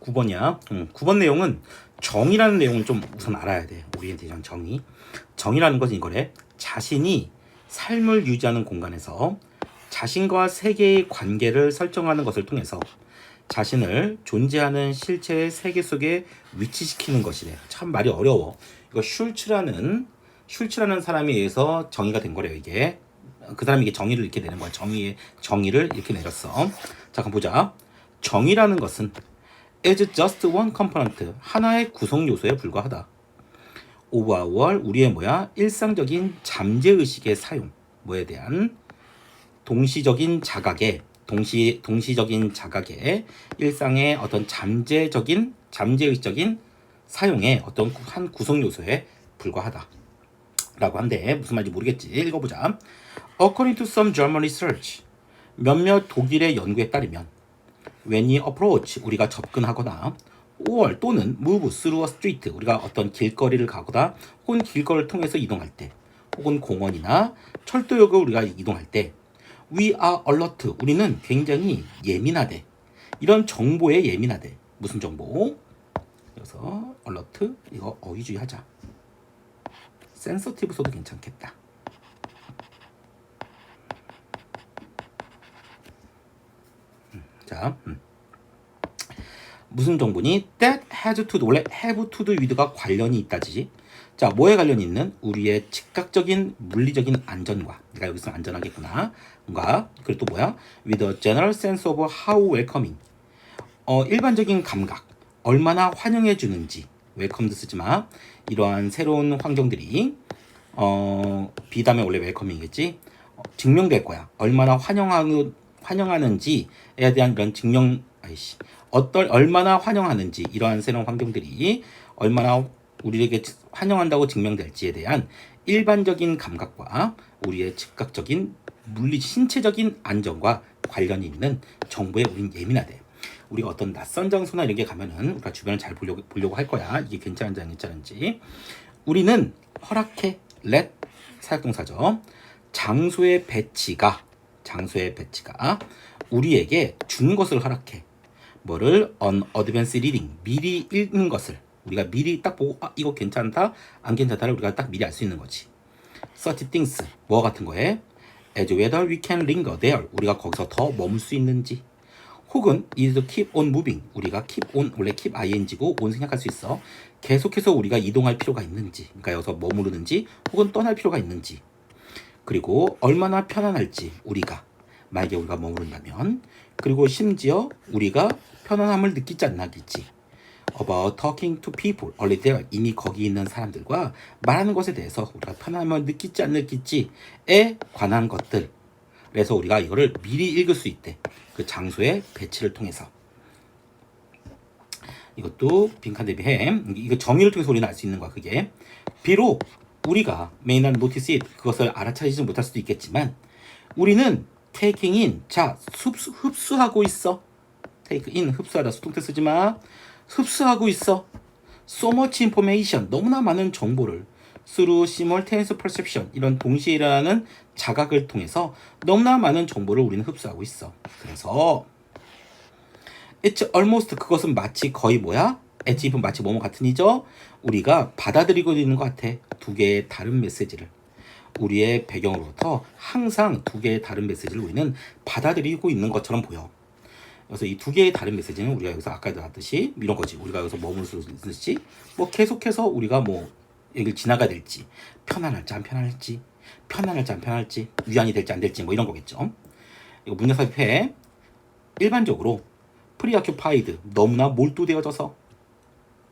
9번이야. 음, 9번 내용은 정의라는 내용을 좀 우선 알아야 돼. 오리엔테이션 정의. 정의라는 것은 이거래. 자신이 삶을 유지하는 공간에서 자신과 세계의 관계를 설정하는 것을 통해서 자신을 존재하는 실체의 세계 속에 위치시키는 것이래. 참 말이 어려워. 이거 슐츠라는 슐츠라는 사람에 의해서 정의가 된 거래요. 이게 그 사람이 이게 정의를 이렇게 내는 거야. 정의의 정의를 이렇게 내렸어. 자, 그럼 보자. 정의라는 것은 is just one component 하나의 구성 요소에 불과하다. of our 우리의 뭐야 일상적인 잠재 의식의 사용 뭐에 대한 동시적인 자각의 동시 동시적인 자각의 일상의 어떤 잠재적인 잠재의식적인 사용의 어떤 한 구성 요소에 불과하다. 라고 한데 무슨 말인지 모르겠지. 읽어보자. According to some German research, 몇몇 독일의 연구에 따르면 when we approach 우리가 접근하거나 or 또는 move through a street 우리가 어떤 길거리를 가거나 혹은 길거리를 통해서 이동할 때 혹은 공원이나 철도역을 우리가 이동할 때 we are alert. 우리는 굉장히 예민하대. 이런 정보에 예민하대. 무슨 정보? 그래서 alert 이거 어휘주의 하자. 센서티브 써도 괜찮겠다 음, 자 음. 무슨 정보니? That has to do 원래 have to do with가 관련이 있다지. 자 뭐에 관련이 있는? 우리의 즉각적인 물리적인 안전과. 내가 여기서 안전하겠구나. 뭔가? 그리고 또 뭐야? With a general sense of how welcoming. 어 일반적인 감각. 얼마나 환영해 주는지. 웰컴도 쓰지 마. 이러한 새로운 환경들이 어 비담에 원래 웰컴이겠지? 어, 증명될 거야. 얼마나 환영하는 환영하는지에 대한 이런 증명 아이씨 어떨 얼마나 환영하는지 이러한 새로운 환경들이 얼마나 우리에게 환영한다고 증명될지에 대한 일반적인 감각과 우리의 즉각적인 물리 신체적인 안정과 관련이 있는 정보에 우린 예민하대. 우리가 어떤 낯선 장소나 이런 게 가면은 우리가 주변을 잘 보려고, 보려고 할 거야. 이게 괜찮은지 안 괜찮은지. 우리는 허락해 let 사역동사죠. 장소의 배치가 장소의 배치가 우리에게 준 것을 허락해. 뭐를? on advanced reading 미리 읽는 것을. 우리가 미리 딱 보고 아 이거 괜찮다 안 괜찮다를 우리가 딱 미리 알 수 있는 거지. such things. 뭐 같은 거에? As whether we can linger there. 우리가 거기서 더 머물 수 있는지. 혹은 is keep on moving. 우리가 keep on 원래 keep ing고 on 생각할 수 있어. 계속해서 우리가 이동할 필요가 있는지. 그러니까 여기서 머무르는지 혹은 떠날 필요가 있는지 그리고 얼마나 편안할지 우리가 만약에 우리가 머무른다면 그리고 심지어 우리가 편안함을 느끼지 않나겠지 about talking to people there 이미 거기 있는 사람들과 말하는 것에 대해서 우리가 편안함을 느끼지 안 느끼지에 관한 것들 그래서 우리가 이거를 미리 읽을 수 있대. 그 장소의 배치를 통해서. 이것도 빈칸 대비해. 이거 정의를 통해서 우리는 알 수 있는 거야 그게. 비록 우리가 notice it 그것을 알아차리지 못할 수도 있겠지만 우리는 taking in 자 흡수, 흡수하고 있어. take in 흡수하다 수동태 쓰지 마. 흡수하고 있어. so much information 너무나 많은 정보를 through simultaneous perception 이런 동시에 일어나는 자각을 통해서 너무나 많은 정보를 우리는 흡수하고 있어. 그래서 it's almost 그것은 마치 거의 뭐야? 엣지 입은 마치 뭐뭐 같은 이죠? 우리가 받아들이고 있는 것 같아 두 개의 다른 메시지를 우리의 배경으로부터 항상 두 개의 다른 메시지를 우리는 받아들이고 있는 것처럼 보여. 그래서 이 두 개의 다른 메시지는 우리가 여기서 아까도 봤듯이 이런 거지. 우리가 여기서 머물 수 있을지, 뭐 계속해서 우리가 뭐 여기를 지나가야 될지, 편안할지 안 편안할지, 편안할지 안 편안할지, 위안이 될지 안 될지 뭐 이런 거겠죠. 이거 삽입해. 일반적으로 프리어큐파이드 너무나 몰두되어져서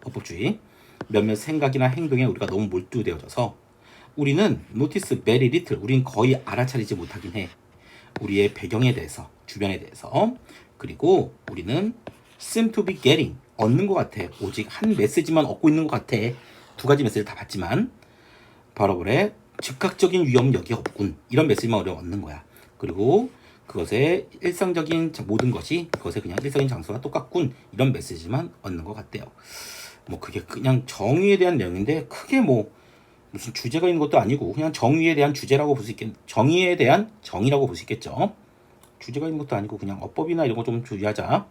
어법주의 몇몇 생각이나 행동에 우리가 너무 몰두되어져서 우리는 노티스 베리 리틀 우린 거의 알아차리지 못하긴 해. 우리의 배경에 대해서 주변에 대해서. 그리고 우리는 seem to be getting 얻는 것 같아. 오직 한 메시지만 얻고 있는 것 같아. 두 가지 메시지를 다 받지만 바로 그래 즉각적인 위험력이 없군. 이런 메시지만 우리가 얻는 거야. 그리고 그것의 일상적인 자- 모든 것이 그것의 그냥 일상적인 장소와 똑같군. 이런 메시지만 얻는 것 같대요 뭐 그게 그냥 정의에 대한 내용인데 크게 뭐 무슨 주제가 있는 것도 아니고 그냥 정의에 대한 주제라고 볼 수 있겠 정의에 대한 정의라고 볼 수 있겠죠. 주제가 있는 것도 아니고 그냥 어법이나 이런 거 좀 주의하자.